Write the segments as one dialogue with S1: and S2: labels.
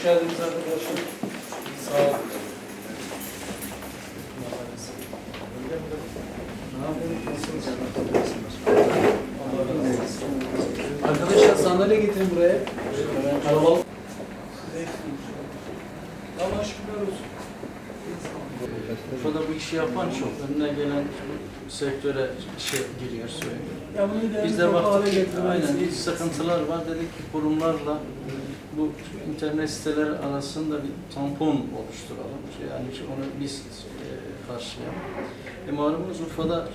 S1: Hoş geldiniz arkadaşlar. Sağ olun. Arkadaşlar sandalye getirin buraya. Kalabalık. Allah şükürler olsun.
S2: Urfa'da bu işi yapan çok. Önüne gelen sektöre işe giriyor
S1: bunu
S2: Biz de baktık, aynen hiç sıkıntılar var. Dedik ki kurumlarla bu internet siteleri arasında bir tampon oluşturalım. Yani onu biz e, karşılayalım. E, malumunuz Urfa'da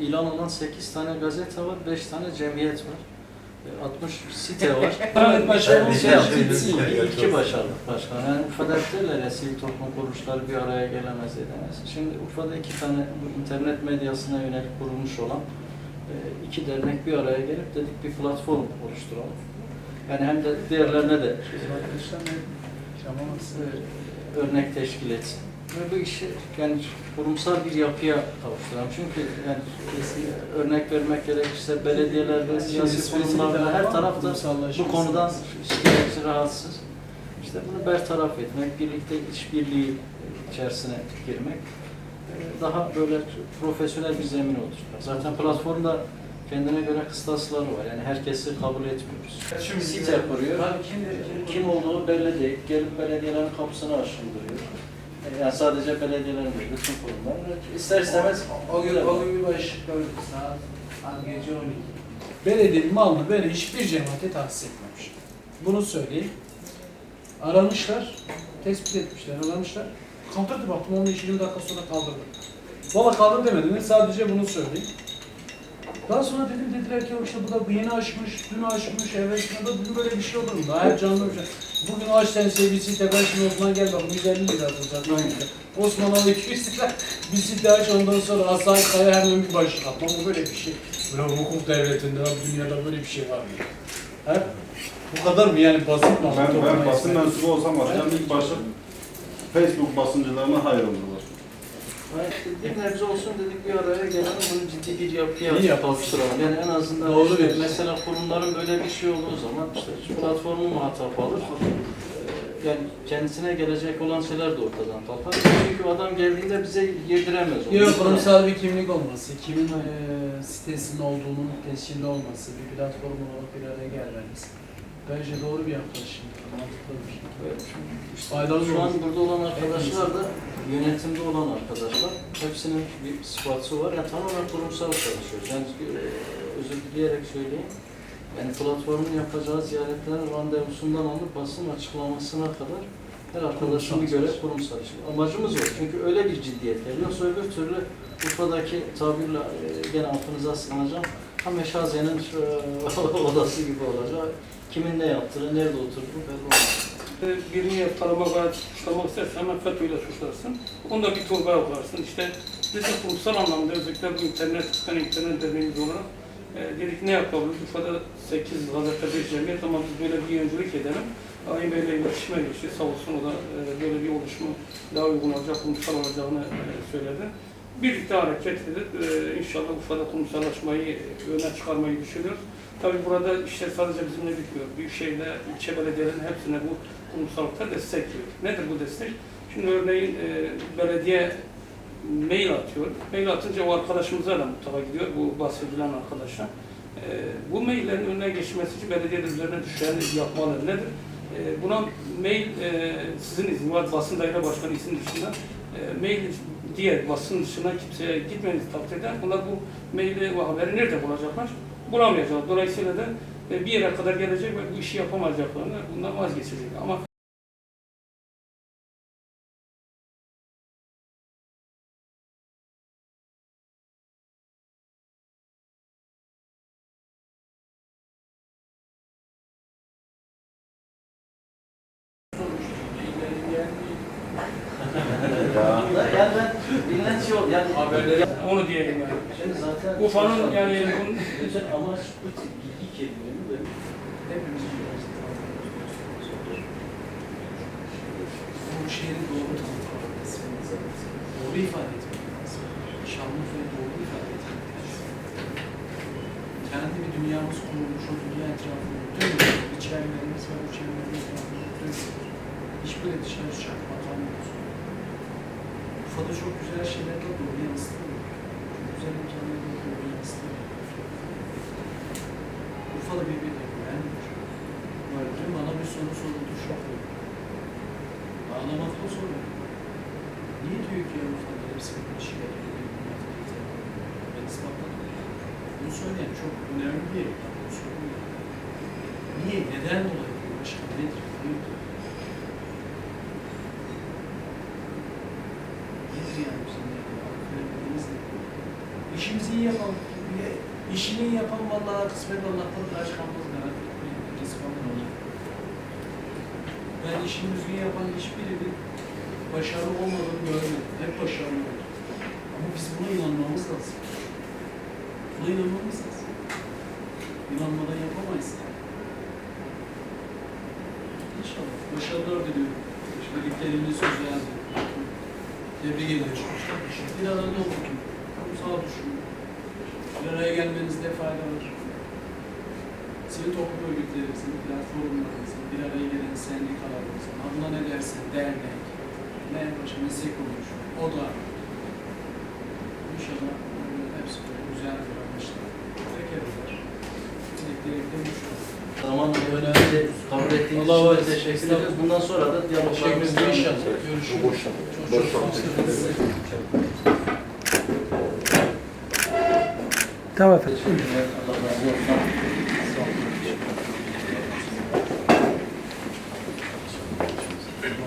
S2: ilan olan 8 tane gazete var, 5 tane cemiyet var. E, 60 site var.
S1: Evet,
S2: bir şey. İki başarılı başkan. Yani Urfa'da derler ya sivil toplum kuruluşları bir araya gelemez edemez. Şimdi Urfa'da iki tane bu internet medyasına yönelik kurulmuş olan e, iki dernek bir araya gelip dedik bir platform oluşturalım. Yani hem de diğerlerine de
S1: Arkadaşlar ne? Yapamazsın.
S2: e, örnek teşkil etsin. Ve bu işi yani kurumsal bir yapıya kavuşturalım. Çünkü yani örnek vermek gerekirse belediyelerde, siyasi kurumlarda her tarafta bu konudan şikayetçi, rahatsız. İşte bunu bertaraf etmek, birlikte işbirliği içerisine girmek e, daha böyle profesyonel bir zemin oluşturmak. Zaten platformda kendine göre kıstasları var. Yani herkesi kabul etmiyoruz.
S1: Şimdi
S2: Site kuruyor. Kim olduğu belli değil. Gelip belediyelerin kapısını aşındırıyor. E, Yani sadece belediyelerin değil, bütün kurumlar. İster istemez
S1: O gün, o gün bir başlık gördük saat an gece 12. Belediyenin malını böyle hiçbir cemaate tahsis etmemiş. Bunu söyleyeyim. Aramışlar, tespit etmişler, aramışlar. Kaldırdı baktım 15-20 dakika sonra kaldırdı. Valla kaldır demedim, sadece bunu söyleyeyim. Daha sonra dedim dediler ki işte bu da bu yeni açmış, dün açmış, evvelsi da bugün böyle bir şey olur mu? Daha hep canlı bir şey. Bugün aç sen sevgisi tekrar şimdi Osman gel bak 150 lira alacak. Osman al 200 lira. Bir site aç ondan sonra Hasan Kaya hemen bir başlık atma. Bu böyle bir şey. Böyle hukuk devletinde, dünyada böyle bir şey var mı? He? Bu kadar mı yani basit mi?
S3: Ben, ben basın mensubu olsam atacağım ilk başta Facebook basıncılarına hayır olurlar.
S2: Bir nebze olsun dedik bir araya gelelim bunu ciddi bir yapıya
S1: İyi yapmış.
S2: kavuşturalım. Yani en azından
S1: Doğru
S2: işte mesela kurumların böyle bir şey olduğu zaman işte şu platformu muhatap alır. Ee, Yani kendisine gelecek olan şeyler de ortadan kalkar. Çünkü adam geldiğinde bize yediremez onu.
S1: Yok kurumsal bir kimlik olması, kimin eee sitesinin olduğunun tescilli olması, bir platform olarak bir araya gelmemiz. Bence doğru bir yaklaşım, mantıklı bir şey.
S2: Evet, işte
S1: Faydalı
S2: Şu an burada olan arkadaşlar da yönetimde olan arkadaşlar. Hepsinin bir sıfatı var. Yani tamamen kurumsal çalışıyoruz. Yani e, özür dileyerek söyleyeyim. Yani platformun yapacağı ziyaretlerin randevusundan alıp basın açıklamasına kadar her arkadaşın bir görev kurumsal iş. Amacımız o. Çünkü öyle bir ciddiyet geliyor. Yoksa öbür türlü Urfa'daki tabirle e, gene altınıza sığınacağım. Ha Meşaze'nin e, odası gibi olacak. Kimin ne yaptığı, nerede oturduğu belli olmaz.
S4: Birini tanımak veya suçlamak istersen hemen FETÖ'yle suçlarsın. Onu da bir torba yaparsın. İşte biz de kurumsal anlamda özellikle bu internet, çıkan internet derneğimiz olarak e, dedik ne yapabiliriz? Ufada 8 gazete, 5 cemiyet ama biz böyle bir yöncülük edelim. Ayın Bey'le iletişime geçti. Sağ olsun o da e, böyle bir oluşumu daha uygun olacak, kurumsal olacağını e, söyledi. Birlikte hareket edip e, inşallah Ufa'da kurumsallaşmayı öne çıkarmayı düşünüyoruz. Tabii burada işte sadece bizimle bitmiyor. Büyükşehir'de ilçe belediyelerin hepsine bu kurumsallıkta destek veriyor. Nedir bu destek? Şimdi örneğin e, belediye mail atıyor. Mail atınca o arkadaşımıza da mutlaka gidiyor, bu bahsedilen arkadaşa. E, bu maillerin önüne geçmesi için belediye de üzerine düşeni yapmalı. Nedir? E, buna mail e, sizin izin basın daire başkanı isim dışında e, mail diğer basın dışına kimseye gitmeniz takdirde bunlar bu maili ve haberi nerede bulacaklar? Bulamayacaklar. Dolayısıyla da bir yere kadar gelecek ve bu işi yapamayacaklarını bundan vazgeçecek. Ama
S3: Ya.
S2: Yani ben bilinen şey oldu. Yani haberleri
S4: onu diyelim yani. Urfa'nın yani bunun
S2: amaç bilgi kirliliğini de hepimiz
S1: Bu şehri doğru tanıtmalıyız. Doğru ifade etmek lazım. Şanlıurfa'yı doğru ifade etmek lazım. Kendi bir dünyamız kurulmuş, o dünya etrafında dönüyor. İçerilerimiz ve uçerilerimiz etrafında dönüyor. kredi çalışacak bakan olsun. Urfa'da çok güzel şeyler de doğru yansıtıyor. Güzel imkanlar da doğru yansıtıyor. Urfa'da birbirine güvenmiyor. Bana bir soru soruldu şok oldum. Ağlamakla soruyor. Niye diyor ki Urfa'da hepsi bir işi yapıyor? Ben ispatladım. Bunu söyleyen çok önemli bir söylüyor. Niye? Neden dolayı? Başka nedir? Diyor. Nedir yani bizim ne? Öğrenmemiz ne? İşimizi iyi yapalım. İşini iyi yapan vallahi kısmet Allah'tan taş kalmaz merak etmeyin. Alın ona. Ben işini düzgün yapan hiçbirini başarılı olmadığını görmedim. Hep başarılı oldu. Ama biz buna inanmamız lazım. Buna inanmamız lazım. İnanmadan yapamayız. İnşallah. Başarılar diliyorum. Birliklerimizi sözü yazdım. Tebrik ediyorum. Bir arada olduk. Sağ düşünün. Bir araya gelmenizde fayda var. Sivil toplum örgütlerimizin, platformlarımızın, bir araya gelen sendikalarımızın, adına ne dersen dernek, ne başka meslek kuruluşu, o da inşallah e, hepsi böyle güzel bir anlaşma. Teker eder. Dileklerimde bu şu.
S2: Zaman önemli kabul ettiğiniz
S1: Allah
S2: için de teşekkür ediyoruz. Bundan sonra da diyaloglarımız
S1: Teşekkür
S2: devam
S1: inşallah. Görüşürüz. Çok çok
S5: Tamam efendim.
S2: Allah razı olsun.